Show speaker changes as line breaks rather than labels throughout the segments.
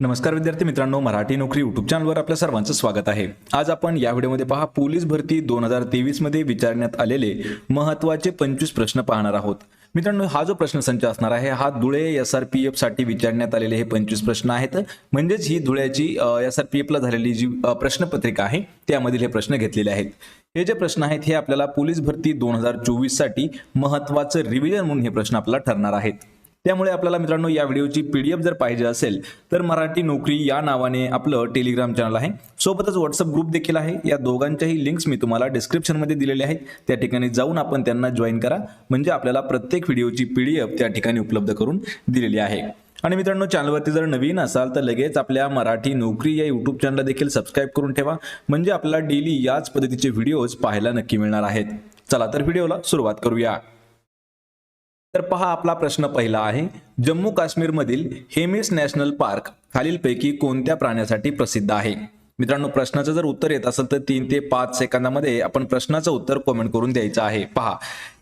नमस्कार विद्यार्थी मित्रांनो मराठी नोकरी युट्यूब चॅनलवर आपल्या सर्वांचं स्वागत आहे. आज आपण या व्हिडिओमध्ये पहा पोलीस भरती दोन हजार तेवीसमध्ये विचारण्यात आलेले महत्त्वाचे पंचवीस प्रश्न पाहणार आहोत. मित्रांनो हा जो प्रश्नसंच असणार आहे हा धुळे एस आर पी एफसाठी विचारण्यात आलेले हे पंचवीस प्रश्न आहेत. म्हणजेच ही धुळ्याची एस आर पी एफला झालेली जी प्रश्नपत्रिका आहे त्यामधील हे प्रश्न घेतलेले आहेत. हे जे प्रश्न आहेत हे आपल्याला पोलीस भरती दोन हजार चोवीससाठी महत्वाचं रिव्हिजन म्हणून हे प्रश्न आपल्याला ठरणार आहेत. त्यामुळे आपल्याला मित्रांनो या व्हिडिओची पीडीएफ जर पाहिजे असेल तर मराठी नोकरी या नावाने आपलं टेलिग्राम चॅनल आहे. सोबतच व्हॉट्सअप ग्रुप देखील आहे. या दोघांच्याही लिंक्स मी तुम्हाला डिस्क्रिप्शनमध्ये दिलेले आहेत. त्या ठिकाणी जाऊन आपण त्यांना जॉईन करा. म्हणजे आपल्याला प्रत्येक व्हिडिओची पीडीएफ त्या ठिकाणी उपलब्ध करून दिलेली आहे. आणि मित्रांनो चॅनलवरती जर नवीन असाल तर लगेच आपल्या मराठी नोकरी या युट्यूब चॅनलला देखील सबस्क्राईब करून ठेवा. म्हणजे आपल्याला डेली याच पद्धतीचे व्हिडिओज पाहायला नक्की मिळणार आहेत. चला तर व्हिडिओला सुरुवात करूया. तर पहा आपला प्रश्न पहिला आहे. जम्मू काश्मीरमधील हेमिस नॅशनल पार्क खालीलपैकी कोणत्या प्राण्यासाठी प्रसिद्ध आहे? मित्रांनो प्रश्नाचं जर उत्तर येत असेल तर तीन ते पाच सेकंदामध्ये आपण प्रश्नाचं उत्तर कॉमेंट करून द्यायचं आहे. पहा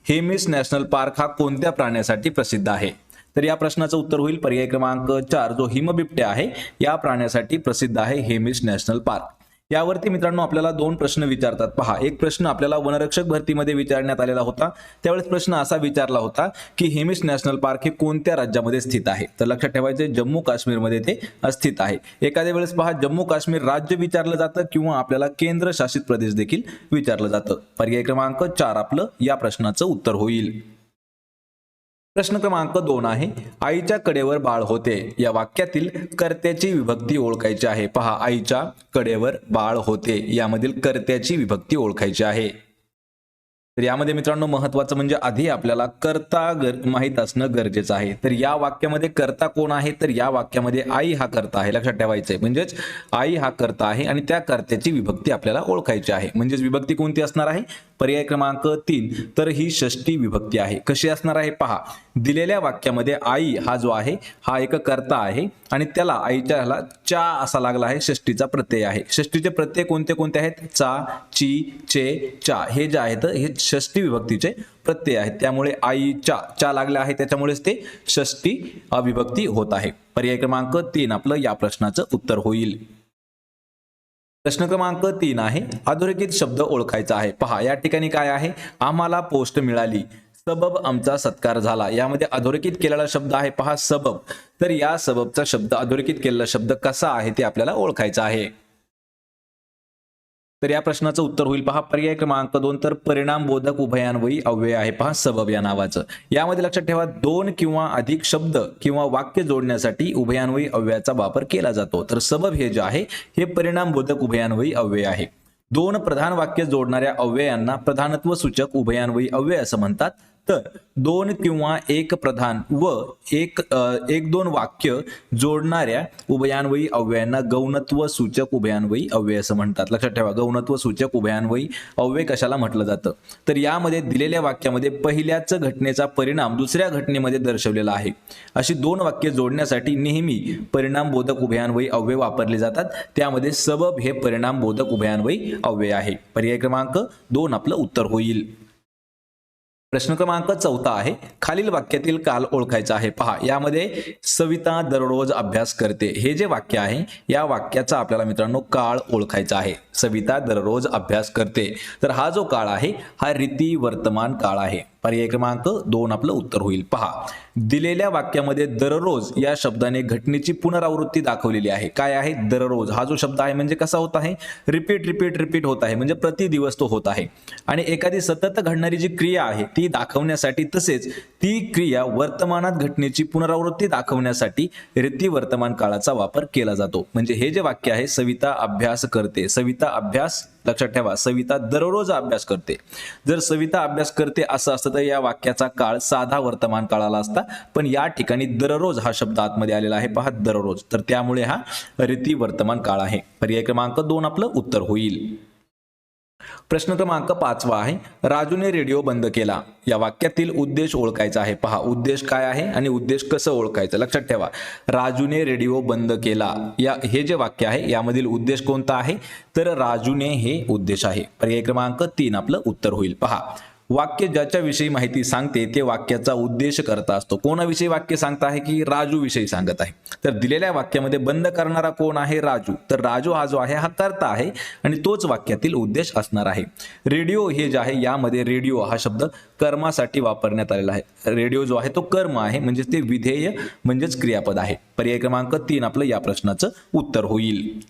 हेमिस नॅशनल पार्क हा कोणत्या प्राण्यासाठी प्रसिद्ध आहे? तर या प्रश्नाचं उत्तर होईल. पर्याय क्रमांक चार जो हिमबिबट्या आहे या प्राण्यासाठी प्रसिद्ध आहे हेमिस नॅशनल पार्क. यावरती मित्रांनो आपल्याला दोन प्रश्न विचारतात. पहा एक प्रश्न आपल्याला वनरक्षक भरतीमध्ये विचारण्यात आलेला होता. त्यावेळेस प्रश्न असा विचारला होता की हेमिस नॅशनल पार्क हे कोणत्या राज्यामध्ये स्थित आहे? तर लक्षात ठेवायचे जम्मू काश्मीरमध्ये ते स्थित आहे. एखाद्या वेळेस पहा जम्मू काश्मीर राज्य विचारलं जातं किंवा आपल्याला केंद्र शासित प्रदेश देखील विचारलं जातं. पर्याय क्रमांक चार आपलं या प्रश्नाचं उत्तर होईल. प्रश्न क्रमांक दोन आहे आईच्या कडेवर बाळ होते. या वाक्यातील कर्त्याची विभक्ती ओळखायची आहे. पहा आईच्या कडेवर बाळ होते. यामधील कर्त्याची विभक्ती ओळखायची आहे. तर यामध्ये मित्रांनो महत्वाचं म्हणजे आधी आपल्याला कर्ता गर माहीत असणं गरजेचं आहे. तर या वाक्यामध्ये कर्ता कोण आहे? तर या वाक्यामध्ये आई हा कर्ता आहे. लक्षात ठेवायचं आहे म्हणजेच आई हा कर्ता आहे आणि त्या कर्त्याची विभक्ती आपल्याला ओळखायची आहे. म्हणजेच विभक्ती कोणती असणार आहे? पर्याय क्रमांक तीन. तर ही षष्टी विभक्ती आहे. कशी असणार आहे? पहा. दिलेल्या वाक्यामध्ये आई हा जो आहे हा एक कर्ता आहे आणि त्याला आईच्या ह्याला चा असा लागला आहे. षष्टीचा प्रत्यय आहे. षष्टीचे प्रत्यय कोणते कोणते आहेत? चा ची चे चा. हे जे आहेत हे षष्टी विभक्तीचे प्रत्यय आहेत. त्यामुळे आईच्या चा लागले आहे. त्याच्यामुळेच ते षष्टी विभक्ती होत आहे. पर्याय क्रमांक तीन आपलं या प्रश्नाचं उत्तर होईल. प्रश्न क्रमांक तीन आहे. अधोरेखित शब्द ओळखायचा आहे. पहा या ठिकाणी काय आहे? आम्हाला पोस्ट मिळाली. सबब आमचा सत्कार झाला. यामध्ये अधोरेखित केलेला शब्द आहे. पहा सबब. तर या सबबचा शब्द अधोरेखित केलेला शब्द कसा आहे ते आपल्याला ओळखायचा आहे. तर या प्रश्नाचं उत्तर होईल. पहा पर्याय क्रमांक दोन तर परिणाम बोधक उभयान्वयी अव्यय आहे. पहा सबब या नावाचं. यामध्ये लक्षात ठेवा दोन किंवा अधिक शब्द किंवा वाक्य जोडण्यासाठी उभयान्वयी अव्ययाचा वापर केला जातो. तर सबब हे जे आहे हे परिणाम बोधक उभयान्वयी अव्यय आहे. दोन प्रधान वाक्य जोडणाऱ्या अव्ययांना प्रधानत्व सूचक उभयान्वयी अव्यय असं म्हणतात. तर दोन किंवा एक प्रधान व एक एक दोन वाक्य जोडणाऱ्या उभयान्वयी अव्ययांना गौणत्व सूचक उभयान्वयी अव्यय असं म्हणतात. लक्षात ठेवा गौणत्व सूचक उभयान्वयी अव्यय कशाला म्हटलं जातं? तर यामध्ये दिलेल्या वाक्यामध्ये पहिल्याच घटनेचा परिणाम दुसऱ्या घटनेमध्ये दर्शवलेला आहे. अशी दोन वाक्य जोडण्यासाठी नेहमी परिणाम बोधक उभयान्वयी अव्यय वापरले जातात. त्यामध्ये सबब हे परिणाम बोधक उभयान्वयी अव्यय आहे. पर्याय क्रमांक दोन आपलं उत्तर होईल. प्रश्न क्रमांक चौथा आहे. खालील वाक्यातील काल ओळखायचा आहे. पहा यामध्ये सविता दररोज अभ्यास करते. हे जे वाक्य आहे या वाक्याचा आपल्याला मित्रांनो काळ ओळखायचा आहे. सविता दररोज अभ्यास करते. तर हा जो काळ आहे हा रीती वर्तमान काळ आहे. पर्याय क्रमांक दोन आपलं उत्तर होईल. पहा दिलेल्या वाक्यामध्ये दररोज या शब्दाने घटनेची पुनरावृत्ती दाखवलेली आहे. काय आहे? दररोज. हा जो शब्द आहे म्हणजे कसा होत आहे? रिपीट रिपीट रिपीट होत आहे. म्हणजे प्रति दिवस तो होत आहे. आणि एखादी सतत घडणारी जी क्रिया आहे ती दाखवण्यासाठी तसेच ती क्रिया वर्तमानात घटनेची पुनरावृत्ती दाखवण्यासाठी रीती वर्तमान काळाचा वापर केला जातो. म्हणजे हे जे वाक्य आहे सविता अभ्यास करते. सविता अभ्यास लक्षात ठेवा सविता दररोज अभ्यास करते. जर सविता अभ्यास करते असं असतं तर या वाक्याचा काळ साधा वर्तमान काळाला असता पण या ठिकाणी दररोज हा शब्द आतमध्ये आलेला आहे. पहा दररोज. तर त्यामुळे हा रीती वर्तमान काळ आहे. पर्याय क्रमांक दोन आपलं उत्तर होईल. प्रश्न क्रमांक पाचवा आहे. राजूने रेडिओ बंद केला. या वाक्यातील उद्देश ओळखायचा आहे. पहा उद्देश काय आहे आणि उद्देश कसं ओळखायचं? लक्षात ठेवा. राजूने रेडिओ बंद केला. या हे जे वाक्य आहे यामधील उद्देश कोणता आहे? तर राजूने हे उद्देश आहे. पर्याय क्रमांक तीन आपलं उत्तर होईल. पहा वाक्य ज्याच्याविषयी माहिती सांगते ते वाक्याचा उद्देश करता असतो. कोणाविषयी वाक्य सांगत आहे की राजू विषयी सांगत आहे? तर दिलेल्या वाक्यामध्ये बंद करणारा कोण आहे? राजू. तर राजू हा जो आहे हा करता आहे आणि तोच वाक्यातील उद्देश असणार आहे. रेडिओ हे जे आहे यामध्ये रेडिओ हा शब्द कर्मासाठी वापरण्यात आलेला आहे. रेडिओ जो आहे तो कर्म आहे म्हणजेच ते विधेय म्हणजेच क्रियापद आहे. पर्याय क्रमांक तीन आपलं या प्रश्नाचं उत्तर होईल.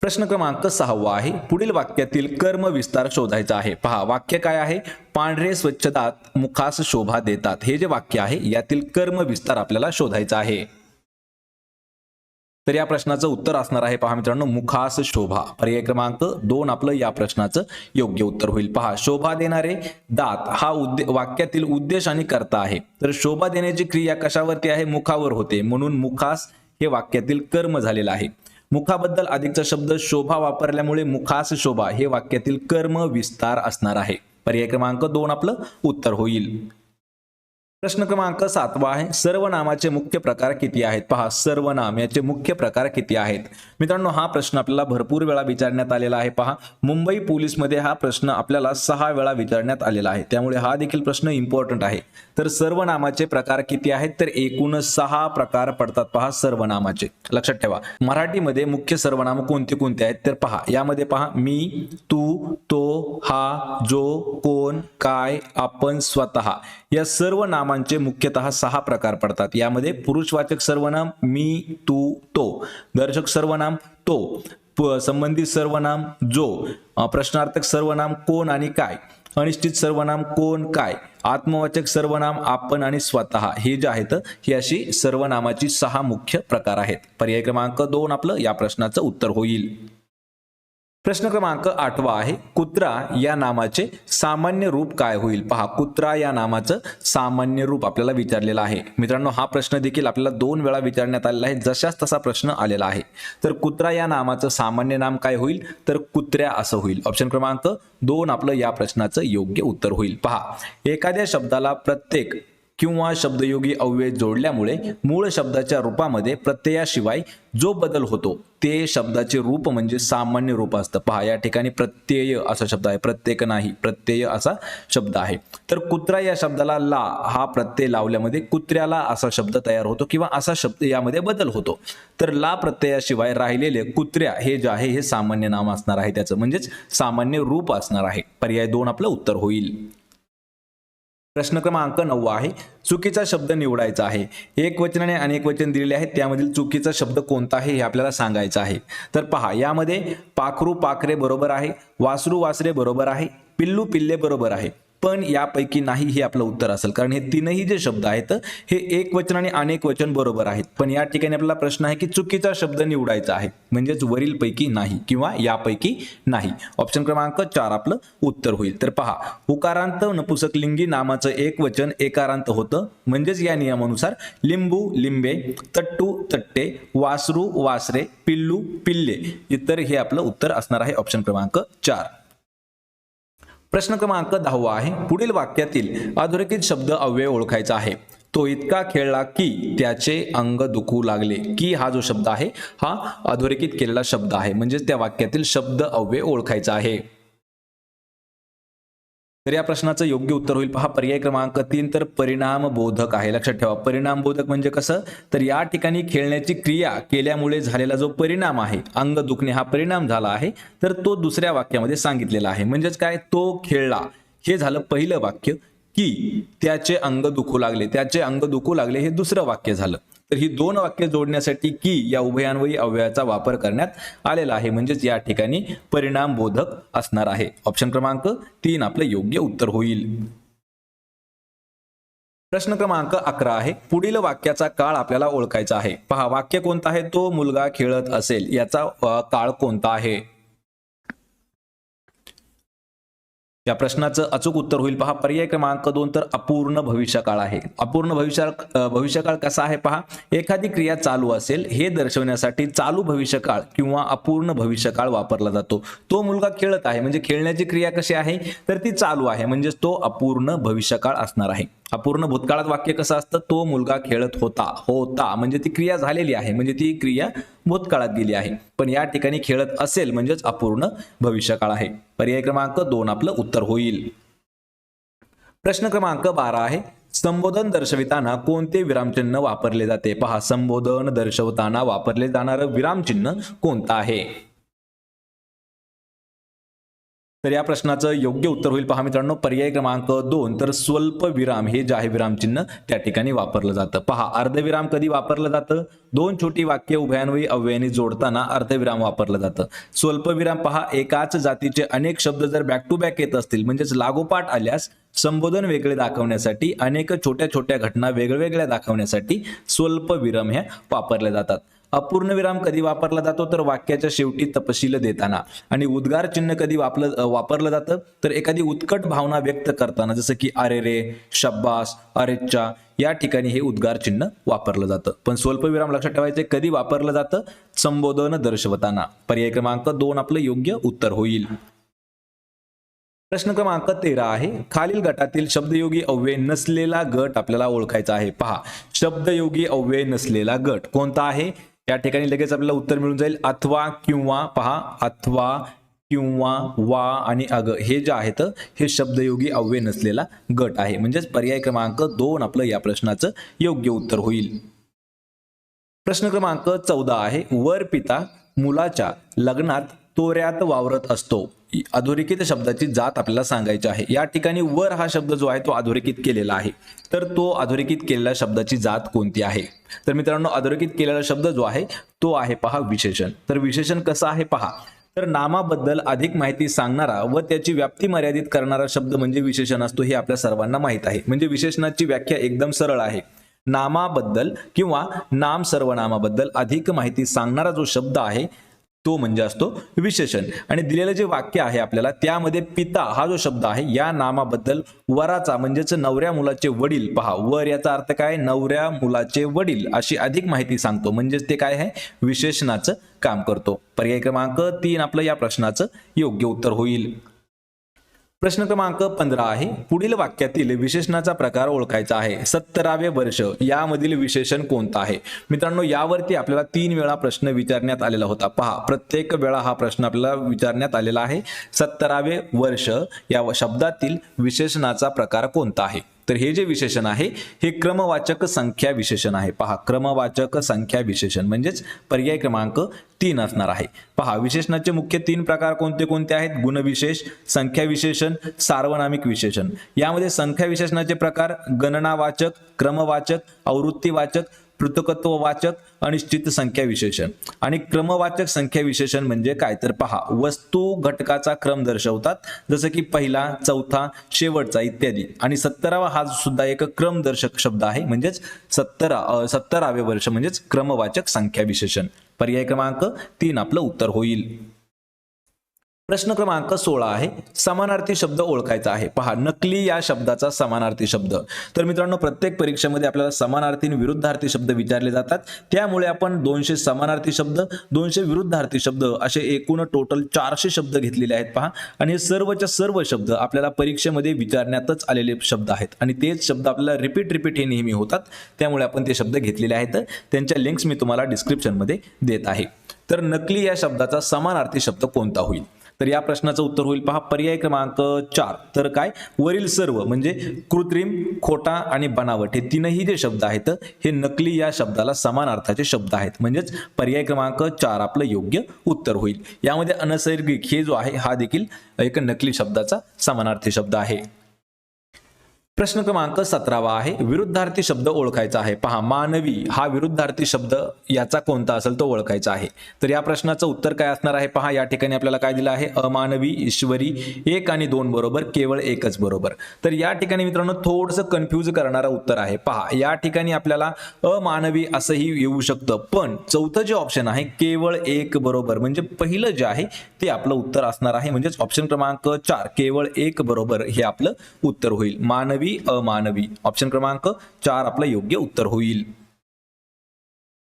प्रश्न क्रमांक सहावा आहे. पुढील वाक्यातील कर्म विस्तार शोधायचा आहे. पहा वाक्य काय आहे? पांढरे स्वच्छतात मुखास शोभा देतात. हे जे वाक्य आहे यातील कर्म विस्तार आपल्याला शोधायचा आहे. तर या प्रश्नाचं उत्तर असणार आहे. पहा मित्रांनो मुखास शोभा. पर्याय क्रमांक दोन आपलं या प्रश्नाचं योग्य उत्तर होईल. पहा शोभा देणारे दात हा उद्दे वाक्यातील उद्देश आणि कर्ता आहे. तर शोभा देण्याची क्रिया कशावरती आहे? मुखावर होते. म्हणून मुखास हे वाक्यातील कर्म झालेलं आहे. मुखाबद्दल अधिकचा शब्द शोभा वापरल्यामुळे मुखास शोभा हे वाक्यातील कर्म विस्तार असणार आहे. पर्याय क्रमांक दोन आपलं उत्तर होईल. प्रश्न क्रमांक सातवा आहे. सर्वनामाचे मुख्य प्रकार किती आहेत? पहा सर्वनाम याचे मुख्य प्रकार किती आहेत? मित्रांनो हा प्रश्न आपल्याला भरपूर वेळा विचारण्यात आलेला आहे. पहा मुंबई पोलीसमध्ये हा प्रश्न आपल्याला सहा वेळा विचारण्यात आलेला आहे. त्यामुळे हा देखील प्रश्न इम्पॉर्टंट आहे. तर सर्वनामाचे प्रकार किती आहेत? तर एकूण सहा प्रकार पडतात. पहा सर्वनामाचे. लक्षात ठेवा. मराठीमध्ये मुख्य सर्वनाम कोणते कोणते आहेत? तर पहा. यामध्ये पहा मी तू तो हा जो कोण काय आपण स्वतः. या सर्व नामांचे मुख्यतः सहा प्रकार पडतात. यामध्ये पुरुषवाचक सर्वनाम मी तू तो. दर्शक सर्वनाम तो. संबंधित सर्वनाम जो. प्रश्नार्थक सर्वनाम कोण आणि काय. अनिश्चित सर्वनाम कोण काय? आत्मवाचक सर्वनाम आपण आणि स्वतः. हे जे आहेत ही अशी सर्वनामाची सहा मुख्य प्रकार आहेत. पर्याय क्रमांक दोन आपलं या प्रश्नाचं उत्तर होईल. प्रश्न क्रमांक आठवा आहे कुत्रा या नामाचे सामान्य रूप काय होईल? पहा कुत्रा या नामाचं सामान्य रूप आपल्याला विचारलेलं आहे. मित्रांनो हा प्रश्न देखील आपल्याला दोन वेळा विचारण्यात आलेला आहे जशाच तसा प्रश्न आलेला आहे. तर कुत्रा या नामाचं सामान्य नाम काय होईल? तर कुत्र्या असं होईल. ऑप्शन क्रमांक दोन आपलं या प्रश्नाचं योग्य उत्तर होईल. पहा एखाद्या शब्दाला प्रत्येक किंवा शब्दयोगी अव्यय जोडल्यामुळे मूळ शब्दाच्या रूपामध्ये प्रत्ययाशिवाय जो बदल होतो ते शब्दाचे रूप म्हणजे सामान्य रूप असतं. पहा या ठिकाणी प्रत्यय असा शब्द आहे. प्रत्येक नाही प्रत्यय असा शब्द आहे. तर कुत्रा या शब्दाला ला हा प्रत्यय लावल्यामध्ये कुत्र्याला असा शब्द तयार होतो किंवा असा शब्द यामध्ये बदल होतो. तर ला प्रत्ययाशिवाय राहिलेले कुत्र्या हे जे आहे हे सामान्य नाम असणार आहे त्याचं. म्हणजेच सामान्य रूप असणार आहे. पर्याय दोन आपलं उत्तर होईल. प्रश्न क्रमांक नऊ आहे. चुकीचा शब्द निवडायचा आहे. एक वचनाने अनेक वचन दिलेले आहेत. त्यामधील चुकीचा शब्द कोणता आहे हे आपल्याला सांगायचं आहे. तर पहा यामध्ये पाखरू पाखरे बरोबर आहे. वासरू वासरे बरोबर आहे. पिल्लू पिल्ले बरोबर आहे. पण यापैकी नाही हे आपलं उत्तर असेल. कारण हे तीनही जे शब्द आहेत हे एक वचन आणि अनेक वचन बरोबर आहेत. पण या ठिकाणी आपला प्रश्न आहे की चुकीचा शब्द निवडायचा आहे. म्हणजेच वरील पैकी नाही किंवा यापैकी नाही. ऑप्शन क्रमांक चार आपलं उत्तर होईल. तर पहा उकारांत नपुसक लिंगी नामाचं एक वचन एकारांत होतं. म्हणजेच या नियमानुसार लिंबू लिंबे तट्टू तट्टे वासरू वासरे पिल्लू पिल्ले. इतर हे आपलं उत्तर असणार आहे ऑप्शन क्रमांक चार. प्रश्न क्रमांक दहावा आहे. पुढील वाक्यातील अधोरेखित शब्द अव्यय ओळखायचा आहे. तो इतका खेळला की त्याचे अंग दुखू लागले. की हा जो शब्द आहे हा अधोरेखित केलेला शब्द आहे. म्हणजेच त्या वाक्यातील शब्द अव्यय ओळखायचा आहे. तर या प्रश्नाचं योग्य उत्तर होईल. पहा पर्याय क्रमांक तीन तर परिणाम बोधक आहे. लक्षात ठेवा परिणाम बोधक म्हणजे कसं? तर या ठिकाणी खेळण्याची क्रिया केल्यामुळे झालेला जो परिणाम आहे अंग दुखणे हा परिणाम झाला आहे. तर तो दुसऱ्या वाक्यामध्ये सांगितलेला आहे. म्हणजेच काय? तो खेळला. हे झालं पहिलं वाक्य की त्याचे अंग दुखू लागले. त्याचे अंग दुखू लागले हे दुसरं वाक्य झालं. तर ही दोन वाक्य जोडण्यासाठी की या उभयान्वयी अव्ययाचा वापर करण्यात आलेला आहे. म्हणजेच या ठिकाणी परिणाम बोधक असणार आहे. ऑप्शन क्रमांक तीन आपलं योग्य उत्तर होईल. प्रश्न क्रमांक अकरा आहे. पुढील वाक्याचा काळ आपल्याला ओळखायचा आहे. पहा वाक्य कोणता आहे? तो मुलगा खेळत असेल. याचा काळ कोणता आहे? या प्रश्नाचं अचूक उत्तर होईल. पहा पर्याय क्रमांक दोन तर अपूर्ण भविष्यकाळ आहे. अपूर्ण भविष्य भविष्यकाळ कसा आहे पहा? एखादी क्रिया चालू असेल हे दर्शवण्यासाठी चालू भविष्यकाळ किंवा अपूर्ण भविष्यकाळ वापरला जातो. तो मुलगा खेळत आहे म्हणजे खेळण्याची क्रिया कशी आहे? तर ती चालू आहे म्हणजेच तो अपूर्ण भविष्यकाळ असणार आहे. अपूर्ण भूतकाळात वाक्य कसं असतं? तो मुलगा खेळत होता. होता. म्हणजे ती क्रिया झालेली आहे. म्हणजे ती क्रिया भूतकाळात गेली आहे. पण या ठिकाणी खेळत असेल म्हणजेच अपूर्ण भविष्यकाळ आहे. पर्याय क्रमांक दोन आपलं उत्तर होईल. प्रश्न क्रमांक बारा आहे. संबोधन दर्शविताना कोणते विरामचिन्ह वापरले जाते? पहा संबोधन दर्शवताना वापरले जाणारं विरामचिन्ह कोणतं आहे? तर या प्रश्नाचं योग्य उत्तर होईल पहा मित्रांनो. पर्याय क्रमांक दोन तर स्वल्प विराम हे जे आहे विरामचिन्ह त्या ठिकाणी वापरलं जातं. पहा अर्धविराम कधी वापरलं जातं? दोन छोटी वाक्य उभयान्वयी अव्ययाने जोडताना अर्धविराम वापरलं जातं. स्वल्पविराम पहा एकाच जातीचे अनेक शब्द जर बॅक टू बॅक येत असतील म्हणजेच लागोपाठ आल्यास संबोधन वेगळे दाखवण्यासाठी अनेक छोट्या छोट्या घटना वेगवेगळ्या दाखवण्यासाठी स्वल्प विराम ह्या वापरल्या जातात. अपूर्ण विराम कधी वापरला जातो? तर वाक्याच्या शेवटी तपशील देताना. आणि उद्गार चिन्ह कधी वापरलं वापरलं जातं? तर एखादी उत्कट भावना व्यक्त करताना जसं की अरे रे शब्बास अरेच्चा या ठिकाणी हे उद्गार चिन्ह वापरलं जातं. पण स्वल्पविराम लक्षात ठेवायचे कधी वापरलं जातं? संबोधन दर्शवताना. पर्याय क्रमांक दोन आपलं योग्य उत्तर होईल. प्रश्न क्रमांक तेरा आहे. खालील गटातील शब्दयोगी अव्यय नसलेला गट आपल्याला ओळखायचा आहे. पहा. शब्दयोगी अव्यय नसलेला गट कोणता आहे? या ठिकाणी लगेच आपल्याला उत्तर मिळून जाईल. अथवा किंवा पहा अथवा किंवा वा आणि अग हे जे आहेत हे शब्दयोगी अव्यय नसलेला गट आहे. म्हणजेच पर्याय क्रमांक दोन आपलं या प्रश्नाचं योग्य उत्तर होईल. प्रश्न क्रमांक चौदा आहे. वर पिता मुलाच्या लग्नात तोऱ्यात वावरत असतो. अधोरेखित शब्दाची जात आपल्याला सांगायची आहे. या ठिकाणी वर हा शब्द जो आहे तो अधोरेखित केलेला आहे. तर तो अधोरेखित केलेल्या शब्दाची जात कोणती आहे? तर मित्रांनो अधोरेखित केलेला शब्द जो आहे तो आहे पहा विशेषण. तर विशेषण कसं आहे पहा? तर नामाबद्दल अधिक माहिती सांगणारा व त्याची व्याप्ती मर्यादित करणारा शब्द म्हणजे विशेषण असतो हे आपल्या सर्वांना माहीत आहे. म्हणजे विशेषणाची व्याख्या एकदम सरळ आहे. नामाबद्दल किंवा नाम सर्वनामाबद्दल अधिक माहिती सांगणारा जो शब्द आहे तो म्हणजे असतो विशेषण. आणि दिलेलं जे वाक्य आहे आपल्याला त्यामध्ये पिता हा जो शब्द आहे या नामाबद्दल वराचा म्हणजेच नवऱ्या मुलाचे वडील पहा. वर याचा अर्थ काय? नवऱ्या मुलाचे वडील अशी अधिक माहिती सांगतो. म्हणजेच ते काय आहे? विशेषणाचं काम करतो. पर्याय क्रमांक तीन आपलं या प्रश्नाचं योग्य उत्तर होईल. प्रश्न क्रमांक पंधरा आहे. पुढील वाक्यातील विशेषणाचा प्रकार ओळखायचा आहे. सत्तरावे वर्ष यामधील विशेषण कोणतं आहे? मित्रांनो यावरती आपल्याला तीन वेळा प्रश्न विचारण्यात आलेला होता. पहा प्रत्येक वेळा हा प्रश्न आपल्याला विचारण्यात आलेला आहे. सत्तरावे वर्ष या शब्दातील विशेषणाचा प्रकार कोणता आहे? तर हे जे विशेषण आहे हे क्रमवाचक संख्या विशेषण आहे. पहा क्रमवाचक संख्या विशेषण म्हणजेच पर्याय क्रमांक तीन असणार आहे. पहा विशेषणाचे मुख्य तीन प्रकार कोणते कोणते आहेत? गुणविशेष संख्या विशेषण सार्वनामिक विशेषण. यामध्ये संख्या विशेषणाचे प्रकार गणनावाचक क्रमवाचक आवृत्तीवाचक पृथकत्ववाचक अनिश्चित संख्या विशेषण. आणि क्रमवाचक संख्या विशेषण म्हणजे काय? तर पहा वस्तू घटकाचा क्रम दर्शवतात जसं की पहिला चौथा शेवटचा इत्यादी. आणि सत्तरावा हा सुद्धा एक क्रमदर्शक शब्द आहे म्हणजेच सत्तरा सत्तरावे वर्ष म्हणजेच क्रमवाचक संख्या विशेषण. पर्याय क्रमांक तीन आपलं उत्तर होईल. प्रश्न क्रमांक सोळा आहे. समानार्थी शब्द ओळखायचा आहे. पहा नकली या शब्दाचा समानार्थी शब्द. तर मित्रांनो प्रत्येक परीक्षेमध्ये आपल्याला समानार्थी आणि विरुद्धार्थी शब्द विचारले जातात. त्यामुळे आपण दोनशे समानार्थी शब्द दोनशे विरुद्धार्थी शब्द असे एकूण टोटल चारशे शब्द घेतलेले आहेत पहा. आणि हे सर्वच्या सर्व शब्द आपल्याला परीक्षेमध्ये विचारण्यातच आलेले शब्द आहेत. आणि तेच शब्द आपल्याला रिपीट रिपीट हे नेहमी होतात. त्यामुळे आपण ते शब्द घेतलेले आहेत. त्यांच्या लिंक्स मी तुम्हाला डिस्क्रिप्शनमध्ये देत आहे. तर नकली या शब्दाचा समानार्थी शब्द कोणता होईल? तर या प्रश्नाचं उत्तर होईल. पहा पर्याय क्रमांक चार. तर काय? वरील सर्व म्हणजे कृत्रिम खोटा आणि बनावट हे तीनही जे शब्द आहेत हे नकली या शब्दाला समान अर्थाचे शब्द आहेत. म्हणजेच पर्याय क्रमांक चार आपलं योग्य उत्तर होईल. यामध्ये अनैसर्गिक हे जो आहे हा देखील एक नकली शब्दाचा समानार्थी शब्द आहे. प्रश्न क्रमांक सतरावा आहे. विरुद्धार्थी शब्द ओळखायचा आहे. पहा मानवी हा विरुद्धार्थी शब्द याचा कोणता असेल तो ओळखायचा आहे. तर या प्रश्नाचं उत्तर काय असणार आहे? पहा या ठिकाणी आपल्याला काय दिलं आहे? अमानवी ईश्वरी एक आणि दोन बरोबर केवळ एकच बरोबर. तर या ठिकाणी मित्रांनो थोडंसं कन्फ्यूज करणारं उत्तर आहे. पहा या ठिकाणी आपल्याला अमानवी असंही येऊ शकतं. पण चौथं जे ऑप्शन आहे केवळ एक बरोबर म्हणजे पहिलं जे आहे ते आपलं उत्तर असणार आहे. म्हणजेच ऑप्शन क्रमांक चार केवळ एक बरोबर हे आपलं उत्तर होईल. मानवी अमानवी. ऑप्शन क्रमांक चार आपलं योग्य उत्तर होईल.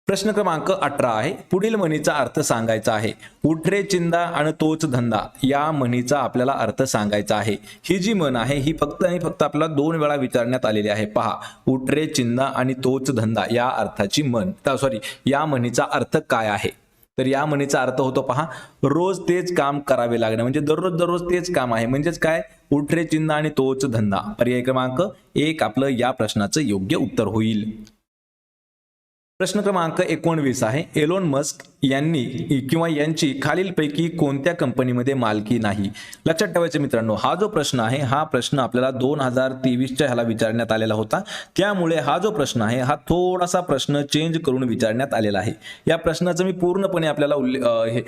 प्रश्न क्रमांक अठरा आहे. पुढील म्हणीचा अर्थ सांगायचा आहे. उठरे चिंदा आणि तोच धंदा या म्हणीचा आपल्याला अर्थ सांगायचा आहे. ही जी म्हण आहे ही फक्त आणि फक्त आपल्याला दोन वेळा विचारण्यात आलेली आहे. पहा उठरे चिंदा आणि तोच धंदा या अर्थाची म्हण. सॉरी या म्हणीचा अर्थ काय आहे? तर या म्हणीचा अर्थ होतो पहा रोज तेच काम करावे लागणे. म्हणजे दररोज दररोज तेच काम आहे. म्हणजेच काय? उठरे चिन्ह आणि तोच धंदा. पर्याय क्रमांक एक आपलं या प्रश्नाचं योग्य उत्तर होईल. प्रश्न क्रमांक एकोणवीस आहे. एलोन मस्क यांनी किंवा यांची खालीलपैकी कोणत्या कंपनीमध्ये मालकी नाही? लक्षात ठेवायचे मित्रांनो हा जो प्रश्न आहे हा प्रश्न आपल्याला दोन हजार तेवीसच्या ह्याला विचारण्यात आलेला होता. त्यामुळे हा जो प्रश्न आहे हा थोडासा प्रश्न चेंज करून विचारण्यात आलेला आहे. या प्रश्नाचं मी पूर्णपणे आपल्याला उल्लेख हे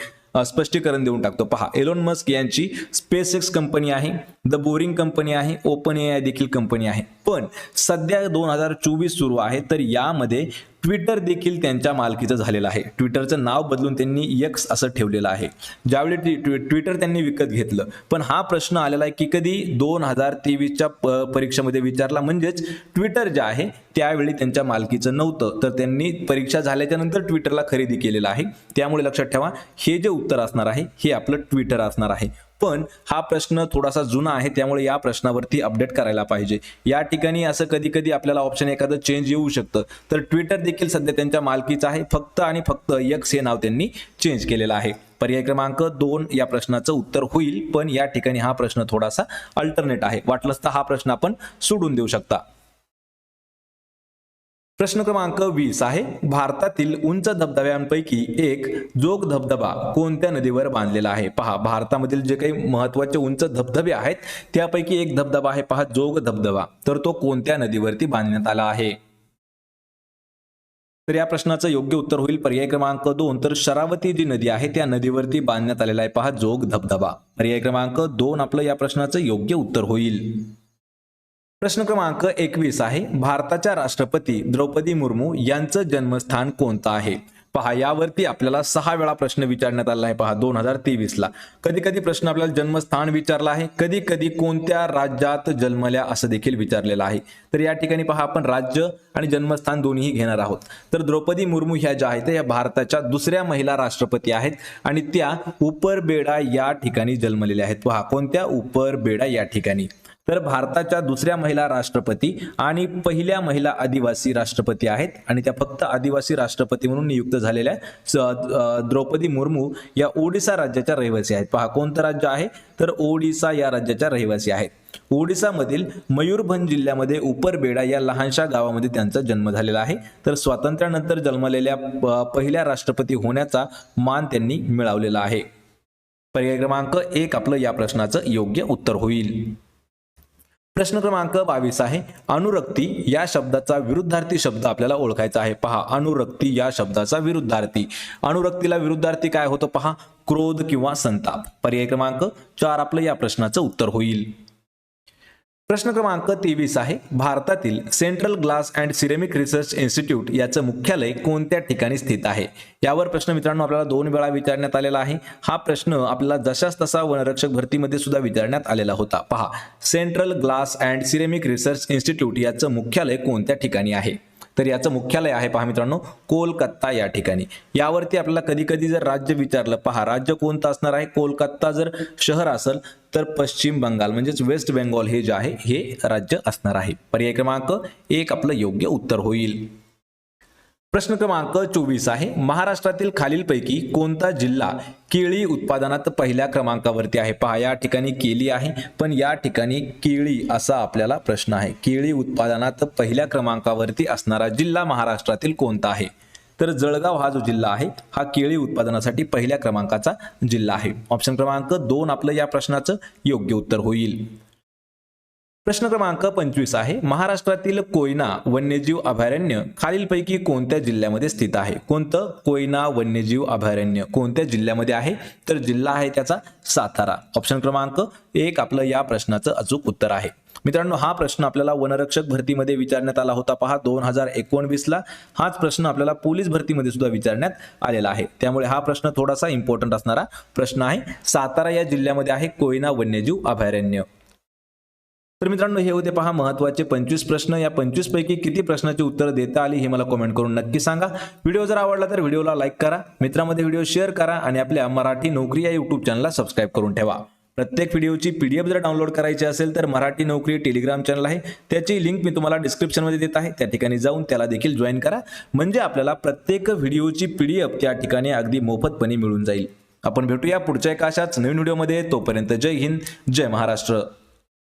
स्पष्टीकरण देऊन टाकतो. पहा एलोन मस्क यांची स्पेस एक्स कंपनी आहे द बोरिंग कंपनी आहे ओपन ए आय देखील कंपनी आहे. पण सध्या दोन हजार चोवीस सुरू आहे तर यामध्ये ट्विटर देखील त्यांच्या मालकीचं झालेलं आहे. ट्विटरचं नाव बदलून त्यांनी यक्स असं ठेवलेलं आहे. ज्यावेळी ट्वि- ट्वि- ट्विटर त्यांनी विकत घेतलं. पण हा प्रश्न आलेला आहे की कधी दोन हजार तेवीसच्या प परीक्षेमध्ये विचारला म्हणजेच ट्विटर जे आहे त्यावेळी त्यांच्या मालकीचं नव्हतं. तर त्यांनी परीक्षा झाल्याच्यानंतर ट्विटरला खरेदी केलेलं आहे. त्यामुळे लक्षात ठेवा हे जे उत्तर असणार आहे हे आपलं ट्विटर असणार आहे. पण हा प्रश्न थोडासा जुना आहे त्यामुळे या प्रश्नावरती अपडेट करायला पाहिजे. या ठिकाणी असं कधी कधी आपल्याला ऑप्शन एखादं चेंज येऊ शकतं. तर ट्विटर देखील सध्या त्यांच्या मालकीचं आहे. फक्त आणि फक्त यक्स हे नाव त्यांनी चेंज केलेलं आहे. पर्याय क्रमांक दोन या प्रश्नाचं उत्तर होईल पण या ठिकाणी हा प्रश्न थोडासा अल्टरनेट आहे. वाटलंच तर हा प्रश्न आपण सोडून देऊ शकता. प्रश्न क्रमांक वीस आहे. भारतातील उंच धबधब्यांपैकी एक जोग धबधबा कोणत्या नदीवर बांधलेला आहे? पहा भारतामधील जे काही महत्त्वाचे उंच धबधबे आहेत त्यापैकी एक धबधबा आहे. पहा जोग धबधबा. तर तो कोणत्या नदीवरती बांधण्यात आला आहे? तर या प्रश्नाचं योग्य उत्तर होईल. पर्याय क्रमांक दोन. तर शरावती जी नदी आहे त्या नदीवरती बांधण्यात आलेला आहे. पहा जोग धबधबा. पर्याय क्रमांक दोन आपलं या प्रश्नाचं योग्य उत्तर होईल. प्रश्न क्रमांक एकवीस आहे. भारताच्या राष्ट्रपती द्रौपदी मुर्मू यांचं जन्मस्थान कोणतं आहे? पहा यावरती आपल्याला सहा वेळा प्रश्न विचारण्यात आला आहे. पहा दोन हजार तेवीस ला कधी कधी प्रश्न आपल्याला जन्मस्थान विचारला आहे. कधी कधी कोणत्या राज्यात जन्मल्या असं देखील विचारलेलं आहे. तर या ठिकाणी पहा आपण राज्य आणि जन्मस्थान दोन्ही घेणार आहोत. तर द्रौपदी मुर्मू ह्या ज्या आहेत या भारताच्या दुसऱ्या महिला राष्ट्रपती आहेत आणि त्या उपरबेडा या ठिकाणी जन्मलेल्या आहेत. पहा कोणत्या उपरबेडा या ठिकाणी? तर भारताच्या दुसऱ्या महिला राष्ट्रपती आणि पहिल्या महिला आदिवासी राष्ट्रपती आहेत. आणि त्या फक्त आदिवासी राष्ट्रपती म्हणून नियुक्त झालेल्या द्रौपदी मुर्मू या ओडिसा राज्याच्या रहिवासी आहेत. पहा कोणतं राज्य आहे? तर ओडिसा या राज्याच्या रहिवासी आहेत. ओडिसामधील मयूरभंज जिल्ह्यामध्ये उपरबेडा या लहानशा गावामध्ये त्यांचा जन्म झालेला आहे. तर स्वातंत्र्यानंतर जन्मलेल्या प- पहिल्या राष्ट्रपती होण्याचा मान त्यांनी मिळवलेला आहे. पर्याय क्रमांक एक आपलं या प्रश्नाचं योग्य उत्तर होईल. प्रश्न क्रमांक बावीस आहे. अनुरक्ती या शब्दाचा विरुद्धार्थी शब्द आपल्याला ओळखायचा आहे. पहा अनुरक्ती या शब्दाचा विरुद्धार्थी. अनुरक्तीला विरुद्धार्थी काय होतं पहा? क्रोध किंवा संताप. पर्याय क्रमांक चार आपलं या प्रश्नाचं उत्तर होईल. प्रश्न क्रमांक तेवीस आहे. भारतातील central glass and ceramic research institute याचं मुख्यालय कोणत्या ठिकाणी स्थित आहे? यावर प्रश्न मित्रांनो आपल्याला दोन वेळा विचारण्यात आलेला आहे. हा प्रश्न आपल्याला जशाच तसा वनरक्षक भरतीमध्ये सुद्धा विचारण्यात आलेला होता. पहा. Central glass and ceramic research institute याचं मुख्यालय कोणत्या ठिकाणी आहे? तर याचं मुख्यालय आहे पहा मित्रांनो कोलकाता या ठिकाणी. यावरती आपल्याला कधी कधी जर राज्य विचारलं पहा राज्य कोणतं असणार आहे? कोलकाता जर शहर असेल तर पश्चिम बंगाल म्हणजेच वेस्ट बेंगॉल हे जे आहे हे राज्य असणार आहे. पर्याय क्रमांक एक आपलं योग्य उत्तर होईल. प्रश्न क्रमांक चोवीस आहे. महाराष्ट्रातील खालीलपैकी कोणता जिल्हा केळी उत्पादनात पहिल्या क्रमांकावरती आहे? पहा या ठिकाणी केली आहे पण या ठिकाणी केळी असा आपल्याला प्रश्न आहे. केळी उत्पादनात पहिल्या क्रमांकावरती असणारा जिल्हा महाराष्ट्रातील कोणता आहे? तर जळगाव हा जो जिल्हा आहे हा केळी उत्पादनासाठी पहिल्या क्रमांकाचा जिल्हा आहे. ऑप्शन क्रमांक दोन आपलं या प्रश्नाचं योग्य उत्तर होईल. प्रश्न क्रमांक पंचवीस आहे. महाराष्ट्रातील कोयना वन्यजीव अभयारण्य खालीलपैकी कोणत्या जिल्ह्यामध्ये स्थित आहे? कोणतं कोयना वन्यजीव अभयारण्य कोणत्या जिल्ह्यामध्ये आहे? तर जिल्हा आहे त्याचा सातारा. ऑप्शन क्रमांक एक आपलं या प्रश्नाचं अचूक उत्तर आहे. मित्रांनो हा प्रश्न आपल्याला वनरक्षक भरतीमध्ये विचारण्यात आला होता पहा. दोन हजार एकोणवीसला हाच प्रश्न आपल्याला पोलीस भरतीमध्ये सुद्धा विचारण्यात आलेला आहे. त्यामुळे हा प्रश्न थोडासा इम्पॉर्टंट असणारा प्रश्न आहे. सातारा या जिल्ह्यामध्ये आहे कोयना वन्यजीव अभयारण्य. तर मित्रांनो हे होते पहा महत्त्वाचे पंचवीस प्रश्न. या पंचवीस पैकी किती प्रश्नाची उत्तर देता आली हे मला कमेंट करून नक्की सांगा. व्हिडिओ जर आवडला तर व्हिडिओला लाईक करा मित्रांमध्ये व्हिडिओ शेअर करा आणि आपल्या मराठी नोकरी या युट्यूब चॅनलला सबस्क्राईब करून ठेवा. प्रत्येक व्हिडिओची पीडीएफ जर डाउनलोड करायची असेल तर मराठी नोकरी टेलिग्राम चॅनल आहे. त्याची लिंक मी तुम्हाला डिस्क्रिप्शनमध्ये देत आहे. त्या ठिकाणी जाऊन त्याला देखील जॉईन करा. म्हणजे आपल्याला प्रत्येक व्हिडिओची पीडीएफ त्या ठिकाणी अगदी मोफतपणे मिळून जाईल. आपण भेटूया पुढच्या एका अशाच नवीन व्हिडिओमध्ये तोपर्यंत जय हिंद जय महाराष्ट्र.